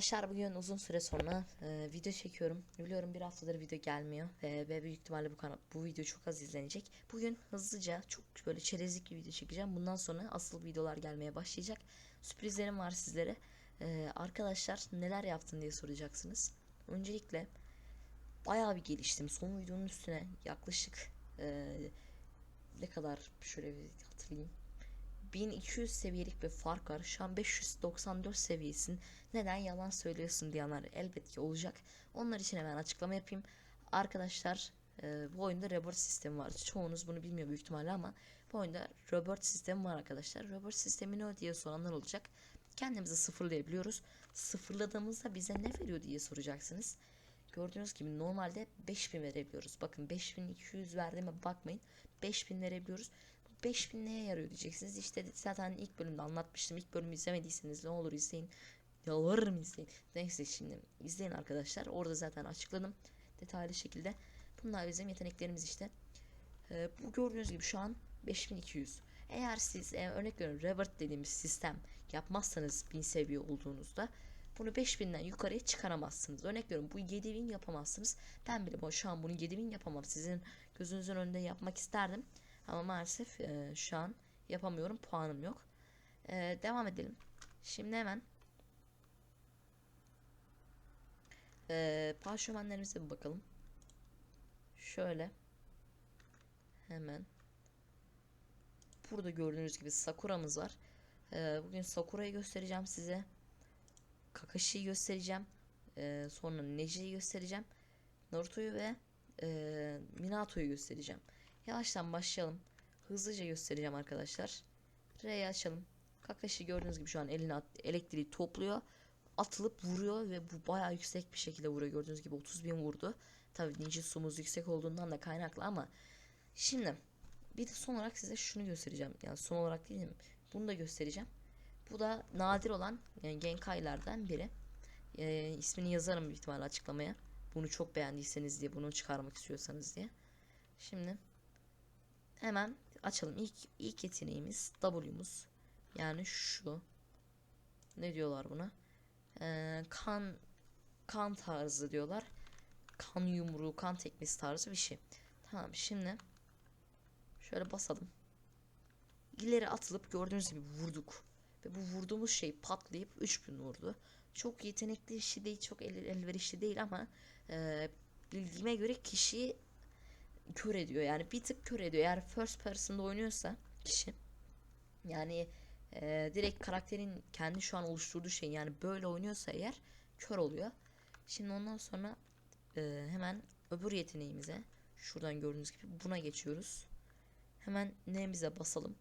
Arkadaşlar bugün uzun süre sonra e, video çekiyorum. Biliyorum bir haftadır video gelmiyor ve, ve büyük ihtimalle bu kanal bu video çok az izlenecek. Bugün hızlıca çok böyle çerezlik bir video çekeceğim. Bundan sonra asıl videolar gelmeye başlayacak. Sürprizlerim var sizlere. E, arkadaşlar neler yaptın diye soracaksınız. Öncelikle bayağı bir geliştim. Son videonun üstüne yaklaşık e, ne kadar şöyle bir hatırlayayım. 1200 seviyelik bir fark var. Şu an 594 seviyesin. Neden yalan söylüyorsun diyenler elbet ki olacak. Onlar için hemen açıklama yapayım. Arkadaşlar e, bu oyunda robot sistemi var. Çoğunuz bunu bilmiyor büyük ihtimalle ama bu oyunda robot sistemi var arkadaşlar. Robot sistemi ne diye soranlar olacak. Kendimizi sıfırlayabiliyoruz. Sıfırladığımızda bize ne veriyor diye soracaksınız. Gördüğünüz gibi normalde 5000 verebiliyoruz. Bakın 5200 verdiğime bakmayın. 5000 verebiliyoruz. 5000 neye yarıyor diyeceksiniz. İşte zaten ilk bölümde anlatmıştım. İlk bölümü izlemediyseniz ne olur izleyin. Yalvarırım izleyin. Neyse şimdi izleyin arkadaşlar. Orada zaten açıkladım. Detaylı şekilde. Bunlar bizim yeteneklerimiz işte. Ee, bu gördüğünüz gibi şu an 5200. Eğer siz e, örnek veriyorum revert dediğimiz sistem yapmazsanız 1000 seviye olduğunuzda bunu 5000'den yukarıya çıkaramazsınız. Örnek veriyorum bu 7000 yapamazsınız. Ben bile şu an bunu 7000 yapamam. Sizin gözünüzün önünde yapmak isterdim. Ama maalesef e, şu an yapamıyorum. Puanım yok. E, devam edelim. Şimdi hemen e, parşömenlerimize bir bakalım. Şöyle. Hemen. Burada gördüğünüz gibi Sakura'mız var. E, bugün Sakura'yı göstereceğim size. Kakashi'yi göstereceğim. E, sonra Neji'yi göstereceğim. Naruto'yu ve e, Minato'yu göstereceğim. Yavaştan başlayalım. Hızlıca göstereceğim arkadaşlar. R'yi açalım. Kakashi gördüğünüz gibi şu an eline at- elektriği topluyor. Atılıp vuruyor ve bu bayağı yüksek bir şekilde vuruyor. Gördüğünüz gibi 30 bin vurdu. Tabii ninjutsu'muz yüksek olduğundan da kaynaklı ama şimdi bir de son olarak size şunu göstereceğim. Yani son olarak değil mi? Bunu da göstereceğim. Bu da nadir olan yani Genkai'lerden biri. Ee, ismini yazarım büyük ihtimalle açıklamaya. Bunu çok beğendiyseniz diye bunu çıkarmak istiyorsanız diye. Şimdi hemen açalım. İlk ilk yeteneğimiz W'muz. Yani şu. Ne diyorlar buna? Ee, kan kan tarzı diyorlar. Kan yumruğu, kan tekmesi tarzı bir şey. Tamam şimdi şöyle basalım. İleri atılıp gördüğünüz gibi vurduk. Ve bu vurduğumuz şey patlayıp 3000 vurdu. Çok yetenekli işi değil, çok el, elverişli değil ama e, bildiğime göre kişiyi kör ediyor. Yani bir tık kör ediyor. Eğer first person'da oynuyorsa kişi yani e, direkt karakterin kendi şu an oluşturduğu şey yani böyle oynuyorsa eğer kör oluyor. Şimdi ondan sonra e, hemen öbür yeteneğimize şuradan gördüğünüz gibi buna geçiyoruz. Hemen neyimize basalım.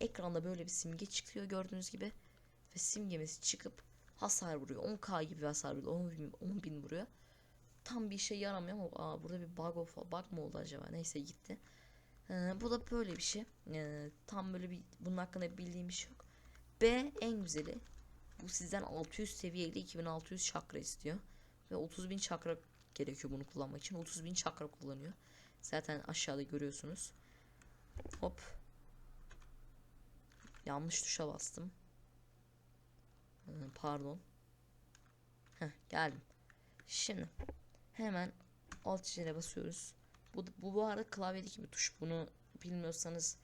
Ekranda böyle bir simge çıkıyor gördüğünüz gibi. Ve simgemiz çıkıp hasar vuruyor. 10k gibi hasar vuruyor. 10 bin, 10 bin vuruyor. Tam bir şey yaramıyor ama aa, burada bir bug, of, bug mı oldu acaba? Neyse gitti. Ee, bu da böyle bir şey. Ee, tam böyle bir bunun hakkında bildiğim bir şey yok. B en güzeli. Bu sizden 600 seviyeli 2600 çakra istiyor. Ve 30.000 çakra gerekiyor bunu kullanmak için. 30.000 çakra kullanıyor. Zaten aşağıda görüyorsunuz. Hop. Yanlış tuşa bastım. Ee, pardon. Heh, geldim. Şimdi hemen alt çizgiye basıyoruz. Bu, bu bu arada klavyedeki bir tuş. Bunu bilmiyorsanız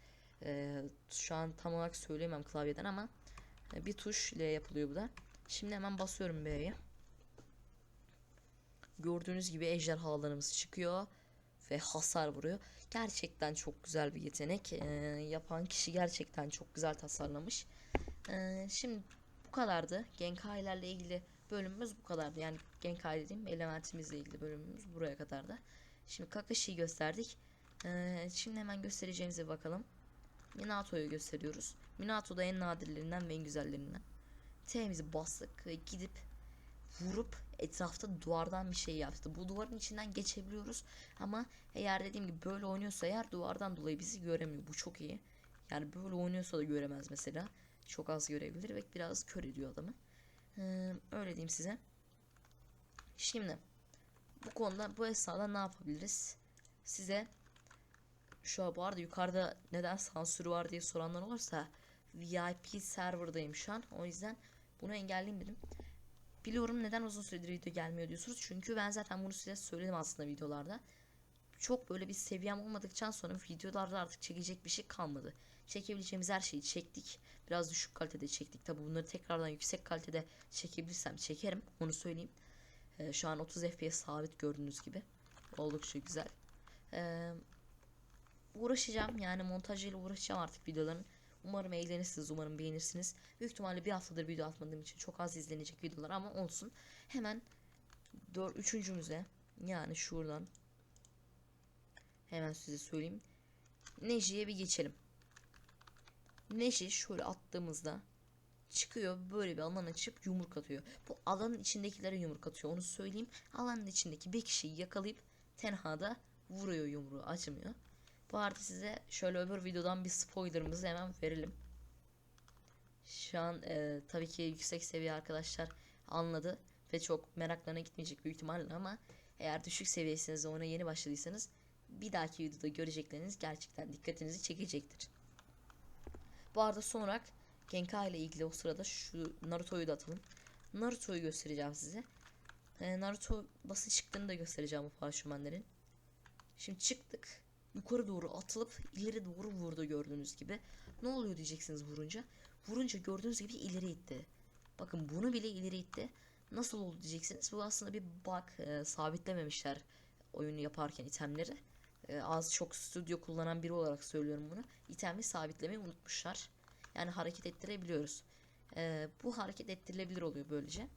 e, şu an tam olarak söyleyemem klavyeden ama e, bir tuş ile yapılıyor bu da. Şimdi hemen basıyorum B'ye. Gördüğünüz gibi ejderhalarımız çıkıyor ve hasar vuruyor. Gerçekten çok güzel bir yetenek. E, yapan kişi gerçekten çok güzel tasarlamış. E, şimdi bu kadardı. Genkai'lerle ilgili bölümümüz bu kadardı. Yani Genkai dediğim elementimizle ilgili bölümümüz buraya kadardı. Şimdi Kakashi'yi gösterdik. Ee, şimdi hemen göstereceğimize bakalım. Minato'yu gösteriyoruz. Minato da en nadirlerinden ve en güzellerinden. T'mizi bastık gidip vurup etrafta duvardan bir şey yaptı. Bu duvarın içinden geçebiliyoruz ama eğer dediğim gibi böyle oynuyorsa eğer duvardan dolayı bizi göremiyor. Bu çok iyi. Yani böyle oynuyorsa da göremez mesela. Çok az görebilir ve biraz kör ediyor adamı. Öyle diyeyim size. Şimdi bu konuda bu esnada ne yapabiliriz? Size şu bu arada yukarıda neden sansürü var diye soranlar olursa VIP serverdayım şu an. O yüzden bunu engelleyeyim dedim. Biliyorum neden uzun süredir video gelmiyor diyorsunuz. Çünkü ben zaten bunu size söyledim aslında videolarda. Çok böyle bir seviyem olmadıktan sonra videolarda artık çekecek bir şey kalmadı. Çekebileceğimiz her şeyi çektik. Biraz düşük kalitede çektik. Tabi bunları tekrardan yüksek kalitede çekebilirsem çekerim. Onu söyleyeyim. Ee, şu an 30 FPS sabit gördüğünüz gibi. Oldukça güzel. Ee, uğraşacağım yani montajıyla uğraşacağım artık videoların. Umarım eğlenirsiniz, umarım beğenirsiniz. Büyük ihtimalle bir haftadır video atmadığım için çok az izlenecek videolar ama olsun. Hemen dör, üçüncümüze yani şuradan hemen size söyleyeyim. Neji'ye bir geçelim. Neji şöyle attığımızda çıkıyor böyle bir alan açıp yumruk atıyor. Bu alanın içindekilere yumruk atıyor onu söyleyeyim. Alanın içindeki bir kişiyi yakalayıp tenhada vuruyor yumruğu acımıyor. Bu arada size şöyle öbür videodan bir spoilerımızı hemen verelim. Şu an e, tabii ki yüksek seviye arkadaşlar anladı ve çok meraklarına gitmeyecek büyük ihtimalle ama eğer düşük seviyesiniz ona yeni başladıysanız bir dahaki videoda görecekleriniz gerçekten dikkatinizi çekecektir. Bu arada son olarak Genkai ile ilgili o sırada şu Naruto'yu da atalım. Naruto'yu göstereceğim size. E, Naruto basın çıktığını da göstereceğim bu parşömenlerin. Şimdi çıktık. Yukarı doğru atılıp ileri doğru vurdu gördüğünüz gibi. Ne oluyor diyeceksiniz vurunca. Vurunca gördüğünüz gibi ileri itti. Bakın bunu bile ileri itti. Nasıl oldu diyeceksiniz. Bu aslında bir bug. E, sabitlememişler oyunu yaparken itemleri. E, az çok stüdyo kullanan biri olarak söylüyorum bunu. İtemi sabitlemeyi unutmuşlar. Yani hareket ettirebiliyoruz. E, bu hareket ettirilebilir oluyor böylece.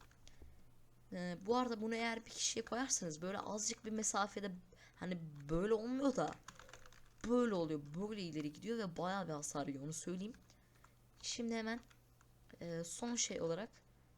E, bu arada bunu eğer bir kişiye koyarsanız böyle azıcık bir mesafede hani böyle olmuyor da böyle oluyor. Böyle ileri gidiyor ve bayağı bir hasar yiyor onu söyleyeyim. Şimdi hemen e, son şey olarak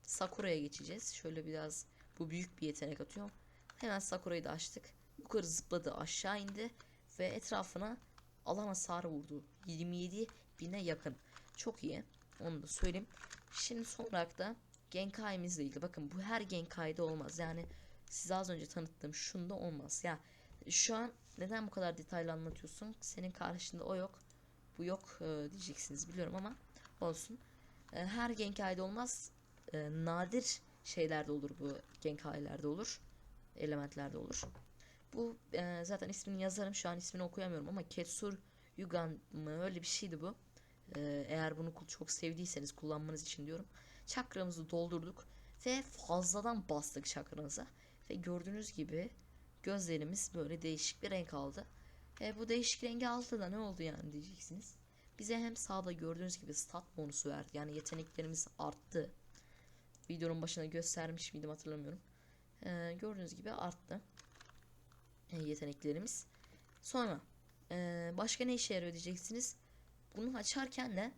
Sakura'ya geçeceğiz. Şöyle biraz bu büyük bir yetenek atıyor. Hemen Sakura'yı da açtık. Yukarı zıpladı aşağı indi ve etrafına alan hasarı vurdu. 27 bine yakın. Çok iyi. Onu da söyleyeyim. Şimdi son olarak da Genkai'mizle ilgili. Bakın bu her Genkai'de olmaz. Yani size az önce tanıttığım şunda olmaz. Ya şu an neden bu kadar detaylı anlatıyorsun? Senin karşında o yok. Bu yok e, diyeceksiniz biliyorum ama olsun. E, her Genkai'de olmaz. E, nadir şeylerde olur bu Genkai'lerde olur. Elementlerde olur. Bu e, zaten ismini yazarım. Şu an ismini okuyamıyorum ama Ketsur Yugan mı öyle bir şeydi bu. E, eğer bunu çok sevdiyseniz kullanmanız için diyorum. Çakramızı doldurduk ve fazladan bastık çakranıza. Ve gördüğünüz gibi gözlerimiz böyle değişik bir renk aldı. E, bu değişik rengi aldı da ne oldu yani diyeceksiniz. Bize hem sağda gördüğünüz gibi stat bonusu verdi. Yani yeteneklerimiz arttı. Videonun başına göstermiş miydim hatırlamıyorum. E, gördüğünüz gibi arttı. E, yeteneklerimiz. Sonra e, başka ne işe yarıyor diyeceksiniz. Bunu açarken de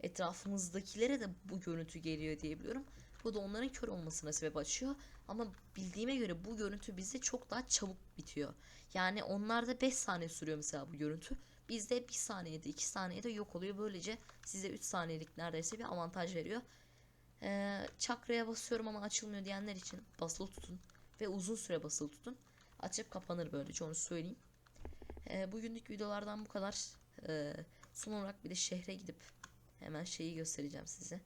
etrafımızdakilere de bu görüntü geliyor diyebiliyorum. Bu da onların kör olmasına sebep açıyor. Ama bildiğime göre bu görüntü bizde çok daha çabuk bitiyor. Yani onlarda 5 saniye sürüyor mesela bu görüntü. Bizde 1 saniyede 2 saniyede yok oluyor. Böylece size 3 saniyelik neredeyse bir avantaj veriyor. Ee, çakraya basıyorum ama açılmıyor diyenler için basılı tutun. Ve uzun süre basılı tutun. Açıp kapanır böylece onu söyleyeyim. Ee, bugünlük videolardan bu kadar. Ee, son olarak bir de şehre gidip hemen şeyi göstereceğim size.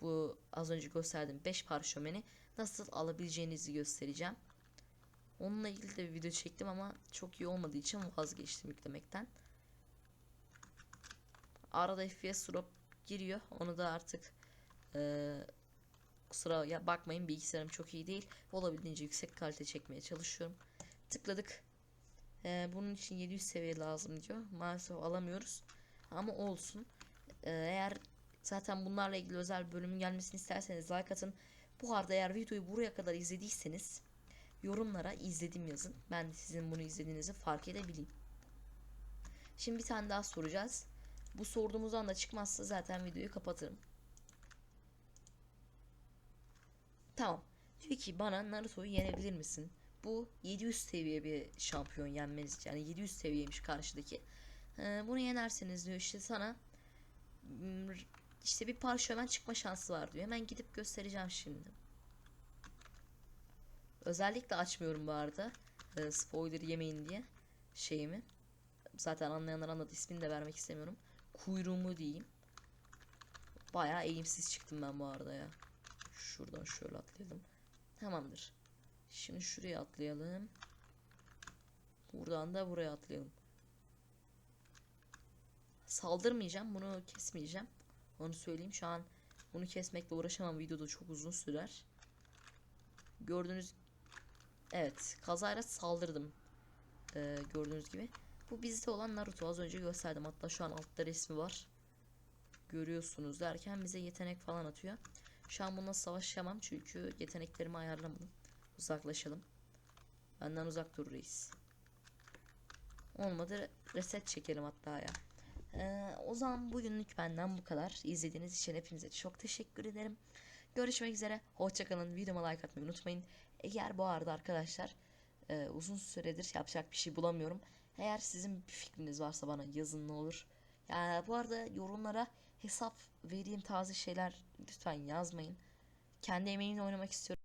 Bu az önce gösterdiğim 5 parşömeni nasıl alabileceğinizi göstereceğim. Onunla ilgili de bir video çektim ama çok iyi olmadığı için vazgeçtim yüklemekten. Arada FPS drop giriyor. Onu da artık e, kusura ya bakmayın bilgisayarım çok iyi değil. Olabildiğince yüksek kalite çekmeye çalışıyorum. Tıkladık. E, bunun için 700 seviye lazım diyor. Maalesef alamıyoruz. Ama olsun. E, eğer zaten bunlarla ilgili özel bölümün gelmesini isterseniz like atın. Bu arada eğer videoyu buraya kadar izlediyseniz yorumlara izledim yazın. Ben sizin bunu izlediğinizi fark edebileyim. Şimdi bir tane daha soracağız. Bu sorduğumuzdan da çıkmazsa zaten videoyu kapatırım. Tamam. Diyor ki bana Naruto'yu yenebilir misin? Bu 700 seviye bir şampiyon yenmeniz. Yani 700 seviyeymiş karşıdaki. Ee, bunu yenerseniz diyor işte sana işte bir parşömen çıkma şansı var diyor. Hemen gidip göstereceğim şimdi. Özellikle açmıyorum bu arada. E, spoiler yemeyin diye şeyimi. Zaten anlayanlar anladı. ismini de vermek istemiyorum. Kuyruğumu diyeyim. Bayağı eğimsiz çıktım ben bu arada ya. Şuradan şöyle atlayalım. Tamamdır. Şimdi şuraya atlayalım. Buradan da buraya atlayalım. Saldırmayacağım. Bunu kesmeyeceğim. Onu söyleyeyim. Şu an bunu kesmekle uğraşamam. Videoda çok uzun sürer. Gördüğünüz Evet. Kazayla saldırdım. Ee, gördüğünüz gibi. Bu bizde olan Naruto. Az önce gösterdim. Hatta şu an altta resmi var. Görüyorsunuz derken bize yetenek falan atıyor. Şu an bununla savaşamam çünkü yeteneklerimi ayarlamadım. Uzaklaşalım. Benden uzak dur reis. Olmadı reset çekelim hatta ya. Ee, o zaman bugünlük benden bu kadar. İzlediğiniz için hepinize çok teşekkür ederim. Görüşmek üzere. Hoşçakalın. Videoma like atmayı unutmayın. Eğer bu arada arkadaşlar e, uzun süredir yapacak bir şey bulamıyorum. Eğer sizin bir fikriniz varsa bana yazın ne olur. Ya bu arada yorumlara hesap vereyim tarzı şeyler lütfen yazmayın. Kendi emeğimle oynamak istiyorum.